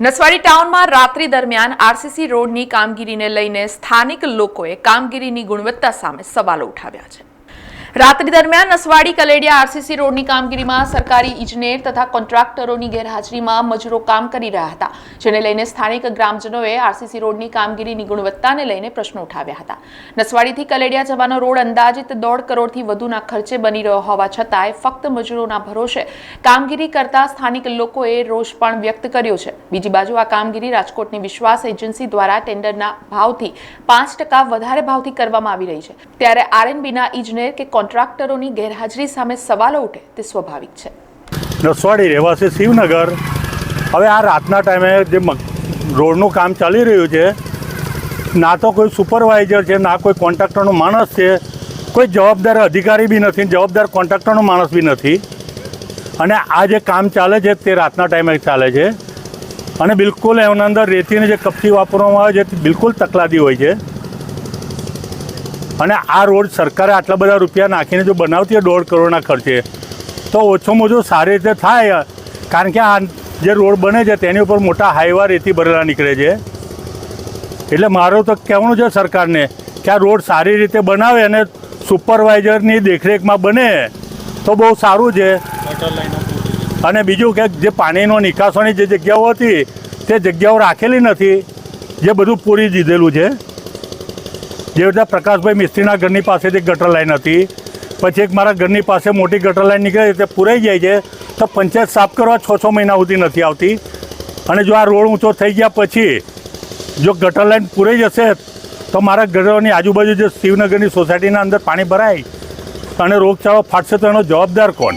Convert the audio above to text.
નસવાડી ટાઉનમાં રાત્રિ દરમિયાન આરસીસી રોડની કામગીરીને લઈને સ્થાનિક લોકોએ કામગીરીની ગુણવત્તા સામે સવાલો ઉઠાવ્યા છે. રાત્રિ દરમિયાન નસવાડી કલેડિયા આરસીસી રોડની કામગીરીમાં સરકારી ઇજનેર તથા કોન્ટ્રાક્ટરોની ગેરહાજરીમાં મજૂરો કામ કરી રહ્યા હતા, જેને લઈને સ્થાનિક ગ્રામજનોએ આરસીસી રોડની કામગીરીની ગુણવત્તાને લઈને પ્રશ્નો ઉઠાવ્યા હતા. નસવાડીથી કલેડિયા જવાનો રોડ અંદાજિત દોઢ કરોડથી વધુના ખર્ચે બની રહ્યો હોવા છતાંય ફક્ત મજૂરોના ભરોસે કામગીરી કરતા સ્થાનિક લોકોએ રોષ પણ વ્યક્ત કર્યો છે. બીજી બાજુ આ કામગીરી રાજકોટની વિશ્વાસ એજન્સી દ્વારા ટેન્ડરના ભાવથી પાંચ ટકા વધારે ભાવથી કરવામાં આવી રહી છે. ત્યારે આરએનબીના ઇજનેર કે કોન્ટ્રાક્ટરોની ગેરહાજરી સામે સવાલો ઉઠે તે સ્વાભાવિક છે. નસવાડી રહેવાસી શિવનગર. હવે આ રાતના ટાઈમે જે રોડનું કામ ચાલી રહ્યું છે, ના તો કોઈ સુપરવાઇઝર છે, ના કોઈ કોન્ટ્રાક્ટરનો માણસ છે, કોઈ જવાબદાર અધિકારી બી નથી, જવાબદાર કોન્ટ્રાક્ટરનો માણસ બી નથી. અને આ જે કામ ચાલે છે તે રાતના ટાઈમે ચાલે છે. અને બિલકુલ એના અંદર રેતીને જે કપચી વાપરવામાં આવે છે, તે બિલકુલ તકલાદી હોય છે. અને આ રોડ સરકારે આટલા બધા રૂપિયા નાખીને જો બનાવતી હોય દોઢ કરોડના ખર્ચે તો ઓછોમાં ઓછું સારી રીતે થાય. કારણ કે આ જે રોડ બને છે તેની ઉપર મોટા હાઈવા રેતી ભરેલા નીકળે છે. એટલે મારું તો કહેવાનું છે સરકારને કે આ રોડ સારી રીતે બનાવે અને સુપરવાઇઝરની દેખરેખમાં બને તો બહુ સારું છે. અને બીજું કે જે પાણીનો નિકાસોની જે જગ્યાઓ હતી તે જગ્યાઓ રાખેલી નથી જે બધું પૂરી દીધેલું છે. જેવી રીતે પ્રકાશભાઈ મિસ્ત્રીના ઘરની પાસેથી ગટર લાઈન હતી, પછી એક મારા ઘરની પાસે મોટી ગટર લાઈન નીકળે, તે પૂરાઈ જાય છે, તો પંચાયત સાફ કરવા છ છ મહિના સુધી નથી આવતી. અને જો આ રોડ ઊંચો થઈ ગયા પછી, જો ગટર લાઈન પૂરાઈ જશે, તો મારા ઘરોની આજુબાજુ જે શિવનગરની સોસાયટીના અંદર પાણી ભરાય, અને રોગચાળો ફાટશે તો એનો જવાબદાર કોણ?